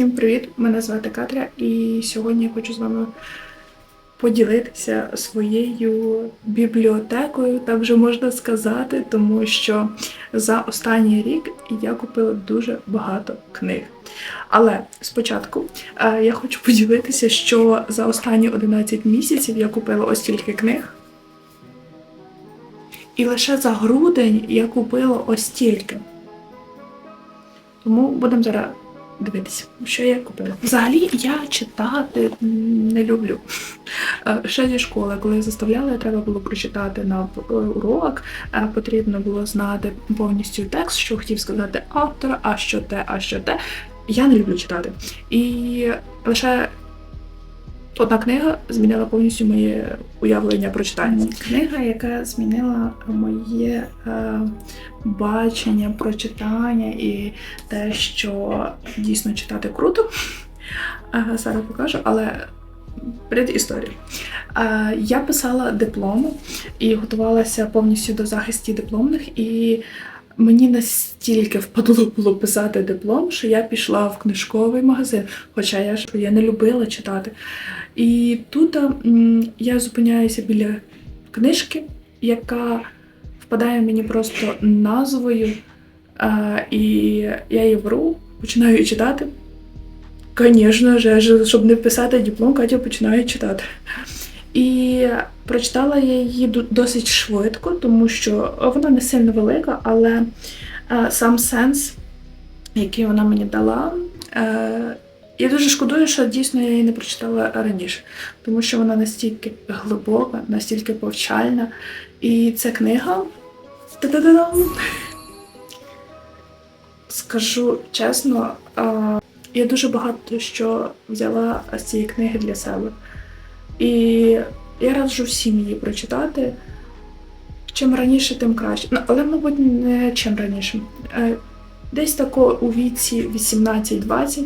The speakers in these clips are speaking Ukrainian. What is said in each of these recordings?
Всім привіт! Мене звати Катря, і сьогодні я хочу з вами поділитися своєю бібліотекою, так вже можна сказати, тому що за останній рік я купила дуже багато книг. Але спочатку е, я хочу поділитися, що за останні 11 місяців я купила ось стільки книг. І лише за грудень я купила ось стільки. Тому будемо зараз дивитися, що я купила. Взагалі я читати не люблю. Е, Ще зі школи, коли заставляли, треба було прочитати на е, урок. е, Потрібно було знати повністю текст, що хотів сказати автор, а що те, а що те. Я не люблю читати. І лише одна книга змінила повністю моє уявлення про читання. Книга, яка змінила моє е, бачення про читання і те, що дійсно читати круто. Е, Зараз покажу, але перед історією. Е, Я писала диплом і готувалася повністю до захисту дипломних, і мені настільки впадло було писати диплом, що я пішла в книжковий магазин, хоча я ж я не любила читати. І тут я зупиняюся біля книжки, яка впадає мені просто назвою, і я її беру, починаю читати. Звісно щоб не писати диплом, Катя починає читати. І прочитала я її досить швидко, тому що вона не сильно велика, але е, сам сенс, який вона мені дала, е, я дуже шкодую, що дійсно я її не прочитала раніше, тому що вона настільки глибока, настільки повчальна. І ця книга. Та-да-да-дам! Скажу чесно, е, я дуже багато що взяла з цієї книги для себе. І я раджу всім її прочитати. Чим раніше, тим краще. Ну, але, мабуть, не чим раніше. Е, Десь тако у віці 18-20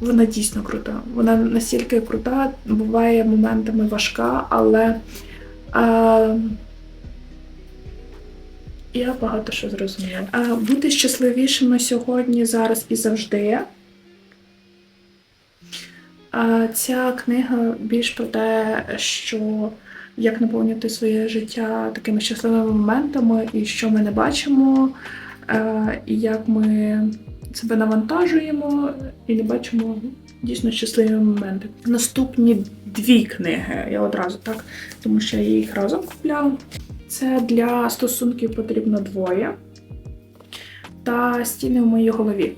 вона дійсно крута. Вона настільки крута, буває моментами важка, але е, я багато що зрозуміла. Е, бути щасливішими сьогодні, зараз і завжди. Ця книга більш про те, що як наповнювати своє життя такими щасливими моментами, і що ми не бачимо, е, і як ми себе навантажуємо і не бачимо дійсно щасливі моменти. Наступні дві книги я одразу так, тому що я їх разом купляла. Це для стосунків потрібно двоє та стіни в моїй голові.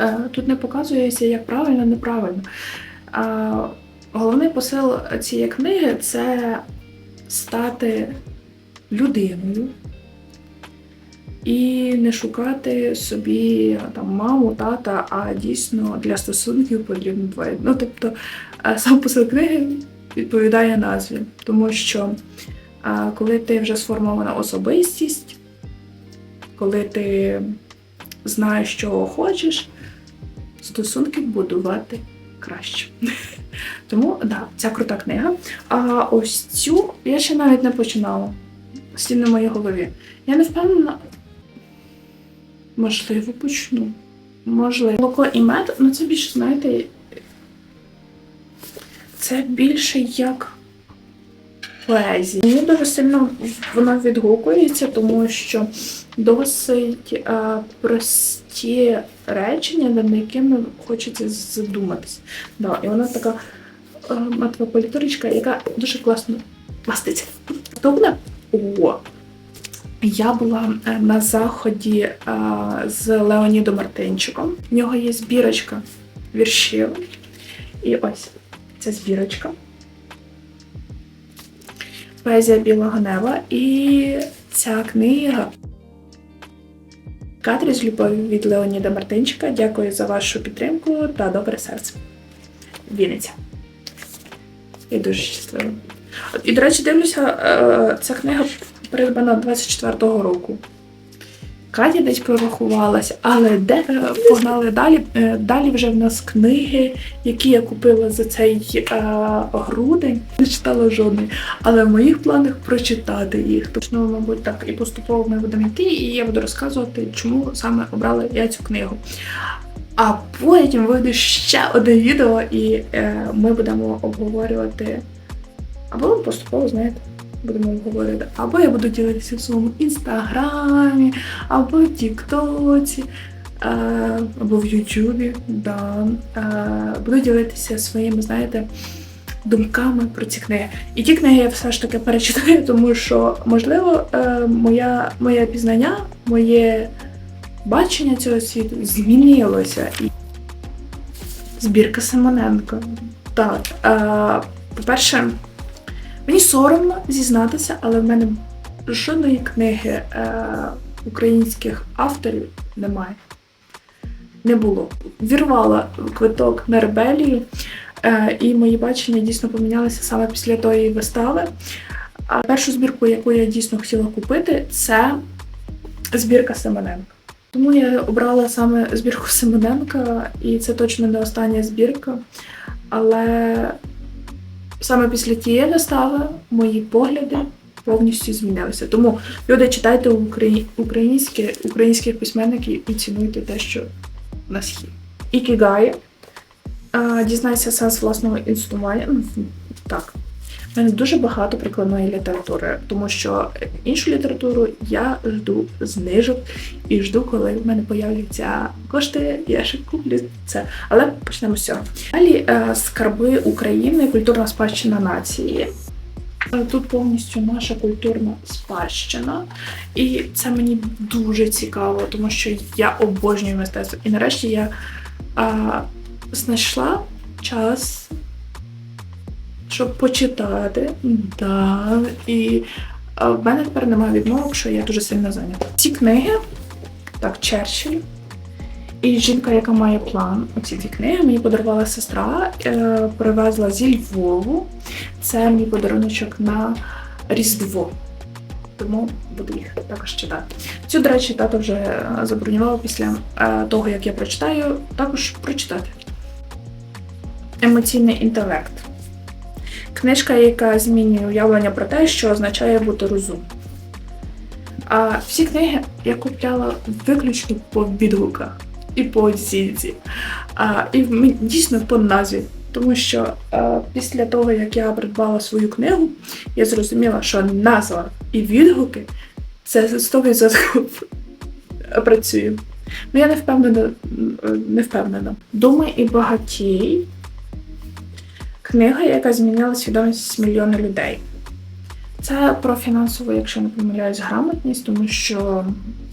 Е, Тут не показується, як правильно, неправильно. Головний посил цієї книги це стати людиною і не шукати собі там маму, тата, а дійсно для стосунків потрібно двоє. Ну, тобто, е, сам посил книги відповідає назві, тому що е, коли ти вже сформована особистість, коли ти знаєш, чого хочеш, стосунки будувати краще. Тому, так, да, ця крута книга. А ось цю я ще навіть не починала. Стіни в моїй голові. Я не впевнена. Можливо, почну. Можливо. Молоко і мед, ну це більше, знаєте, це більше як поезія. Мені дуже сильно воно відгукується, тому що досить е, прості речення, над якими хочеться задуматися. Да, і вона така е, матова політурочка, яка дуже класно пластиться. Наступне о. Я була е, на заході з Леонідом Мартинчиком. В нього є збірочка віршів. І ось ця збірочка. Поезія білого неба. І ця книга. Кадрі з любов'ю від Леоніда Мартинчика. Дякую за вашу підтримку та добре серце. Вінниця. Я дуже щаслива. І, до речі, дивлюся, е, ця книга придбана 24-го року. Катя десь прорахувалась, але де е, погнали далі? Е, Далі вже в нас книги, які я купила за цей е, грудень. Не читала жодної, але в моїх планах прочитати їх. Точно, мабуть, так і поступово ми будемо йти, і я буду розказувати, чому саме обрала я цю книгу. А потім вийде ще одне відео, і е, ми будемо обговорювати. Або поступово, знаєте, будемо обговорювати. Або я буду ділитися в своєму інстаграмі, або в Тіктоці, е, або в Ютубі. Да. Е, буду ділитися своїми, знаєте, думками про ці книги. І ті книги я все ж таки перечитаю, тому що, можливо, е, моя, моє пізнання, моє бачення цього світу змінилося. Збірка Симоненко. Так. По-перше, мені соромно зізнатися, але в мене жодної книги е, українських авторів немає. Не було. Вірвала квиток на ребелію, е, і мої бачення дійсно помінялися саме після тої вистави. А першу збірку, яку я дійсно хотіла купити, це збірка Семененка. Тому я обрала саме збірку Семененка, і це точно не остання збірка. Але саме після тієї вистави мої погляди повністю змінилися. Тому люди читайте украї- українське, українських письменників і цінуйте те, що в нас є. Ікігай. Е, Дізнайся сенс власного. Ну, Так. Мене дуже багато прикладної літератури, тому що іншу літературу я жду знижок і жду, коли в мене появляться кошти, я ще куплю це. Але почнемо з цього. Далі е, скарби України, культурна спадщина нації. Е, Тут повністю наша культурна спадщина, і це мені дуже цікаво, тому що я обожнюю мистецтво. І нарешті я а, знайшла час, щоб почитати. Да, і в мене тепер немає відмовок, що я дуже сильно зайнята. Ці книги, так, Черчилль. І жінка, яка має план, оці дві книги мені подарувала сестра, е, привезла зі Львову. Це мій подаруночок на Різдво. Тому буду їх також читати. Цю, до речі, тато вже е, забронював після е, того, як я прочитаю, також прочитати. Емоційний інтелект. Книжка, яка змінює уявлення про те, що означає бути розумним. А всі книги я купляла виключно по відгуках і по оцінці. А, і дійсно по назві. Тому що а, після того, як я придбала свою книгу, я зрозуміла, що назва і відгуки це 100% працює. Ну, я не впевнена, не впевнена. Думай і багатій. Книга, яка змінила свідомість мільйона людей. Це про фінансову, якщо не помиляюсь, грамотність, тому що,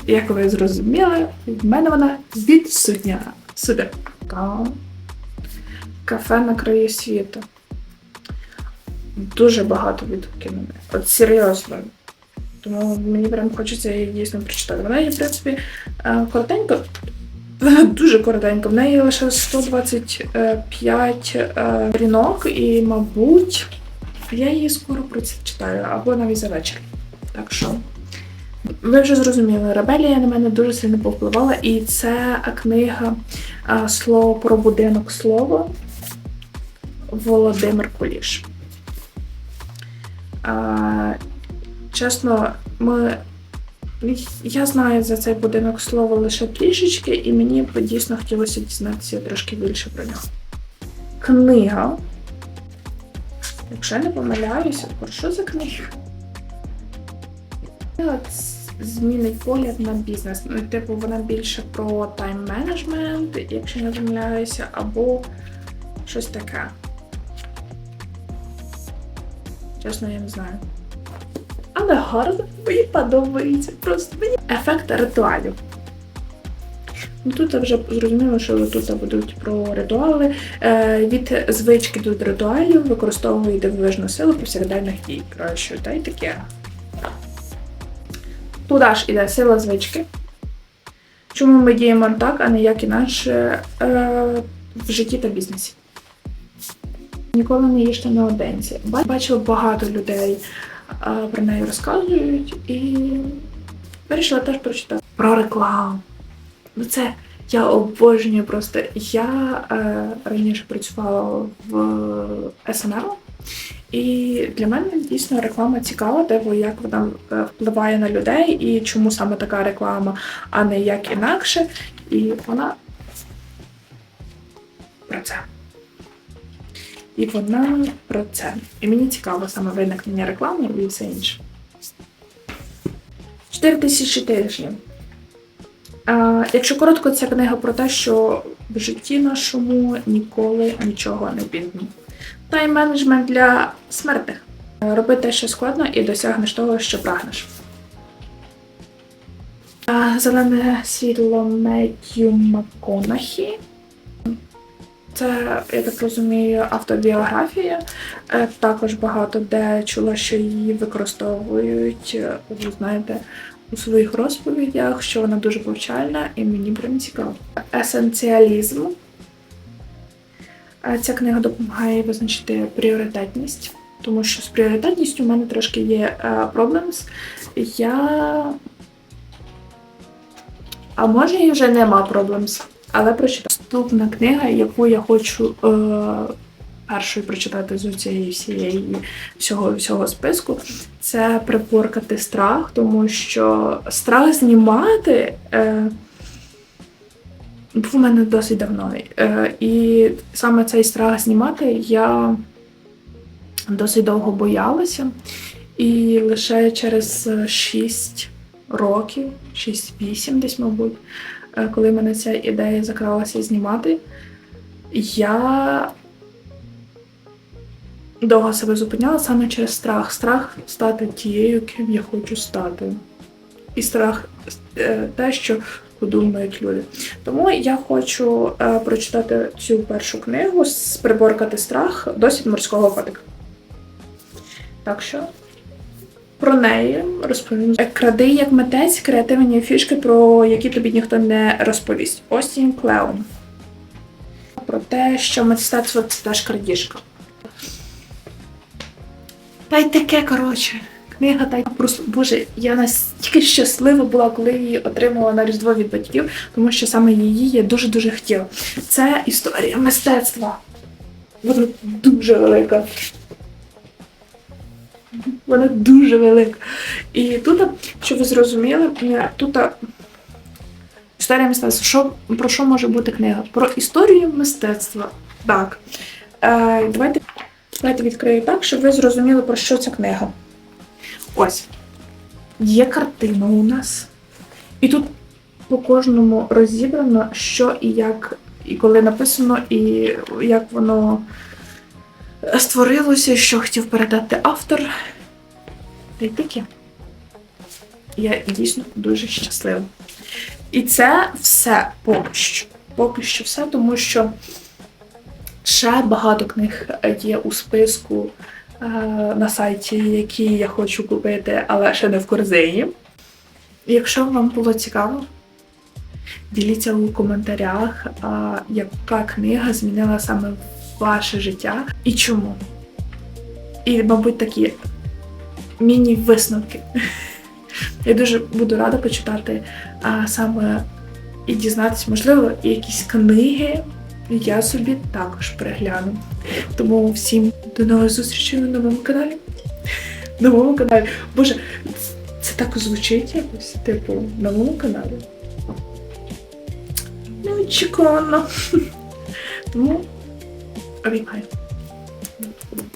як ви зрозуміли, в мене вона відсутня. Сюди. Кафе на краю світу. Дуже багато відгуків на неї. От серйозно. Тому мені прям хочеться її дійсно прочитати. Вона є, в принципі, е, коротенька. Дуже коротенько. В неї лише 125 е, сторінок, і, мабуть, я її скоро прочитаю, або навіть за вечір. Так що. Ви вже зрозуміли, Ребелія на мене дуже сильно повпливала, і це книга Слово про будинок слово Володимир Куліш. Чесно, ми. Я знаю за цей будинок слово лише трішечки, і мені б дійсно хотілося дізнатися трошки більше про нього. Книга. Якщо я не помиляюся, про що за книга? Змінить погляд на бізнес. Ну, типу, вона більше про тайм-менеджмент, якщо не помиляюся, або щось таке. Чесно, я не знаю. Але гарно, мені подобається. Просто мені ефект ритуалів. Ну, тут я вже зрозуміло, що тут будуть про ритуали. Е, від звички до ритуалів використовує дивовижну силу повсякденних дій. Краще, та й таке. Туди ж іде сила звички. Чому ми діємо так, а не як інакше е, в житті та бізнесі? Ніколи не їжте наодинці. Ба- Бачила багато людей про неї розказують і вирішила теж прочитати. про рекламу. Ну це я обожнюю просто. Я е, раніше працювала в СНР, і для мене дійсно реклама цікава, типу, як вона е, впливає на людей і чому саме така реклама, а не як інакше. І вона про це. І вона про це. І мені цікаво саме виникнення реклами і все інше. 4 тисячі тижнів. Якщо коротко, ця книга про те, що в житті нашому ніколи нічого не пізно. Тайм-менеджмент для смертних. Роби те, що складно, і досягнеш того, що прагнеш. Зелене світло Меттью Макконахі. Це, я так розумію, автобіографія. Е, Також багато де чула, що її використовують, е, ви знаєте, у своїх розповідях, що вона дуже повчальна і мені прям цікаво. Есенціалізм. Е, Ця книга допомагає визначити пріоритетність, тому що з пріоритетністю в мене трошки є проблемс. Я. А може і вже нема проблемс, але прочитаю. Наступна книга, яку я хочу е, першою прочитати з цієї всієї всього, всього списку, це припоркати страх, тому що страх знімати е, був у мене досить давно. Е, і саме цей страх знімати я досить довго боялася. І лише через 6 років, 6-8 десь, мабуть, коли в мене ця ідея закралася знімати, я довго себе зупиняла саме через страх. Страх стати тією, ким я хочу стати. І страх е, те, що подумають люди. Тому я хочу е, прочитати цю першу книгу Приборкати страх досвід морського котика. Так що про неї розповім. Кради як митець, креативні фішки, про які тобі ніхто не розповість. Остін Клеон. Про те, що мистецтво це теж крадіжка. Та й таке, коротше. Книга та й просто боже, я настільки щаслива була, коли її отримала на Різдво від батьків, тому що саме її я дуже-дуже хотіла. Це історія мистецтва. Вона дуже велика. Вона дуже велика. І тут, щоб ви зрозуміли, тут історія мистецтва. Що, про що може бути книга? Про історію мистецтва. Так. Е, давайте, давайте відкрию так, щоб ви зрозуміли, про що ця книга. Ось. Є картина у нас. І тут по кожному розібрано, що і як, і коли написано, і як воно створилося, що хотів передати автор. Та й таке. Я дійсно дуже щаслива. І це все поки що. Поки що все, тому що ще багато книг є у списку е, на сайті, які я хочу купити, але ще не в корзині. Якщо вам було цікаво, діліться у коментарях, а, яка книга змінила саме ваше життя і чому. І, мабуть, такі міні-висновки. Я дуже буду рада почитати а, саме і дізнатися, можливо, якісь книги я собі також перегляну. Тому всім до нових зустрічей на новому каналі. Новому каналі. Боже, це так звучить якось, типу, новому каналі. Неочікувано. Тому Okay, bye.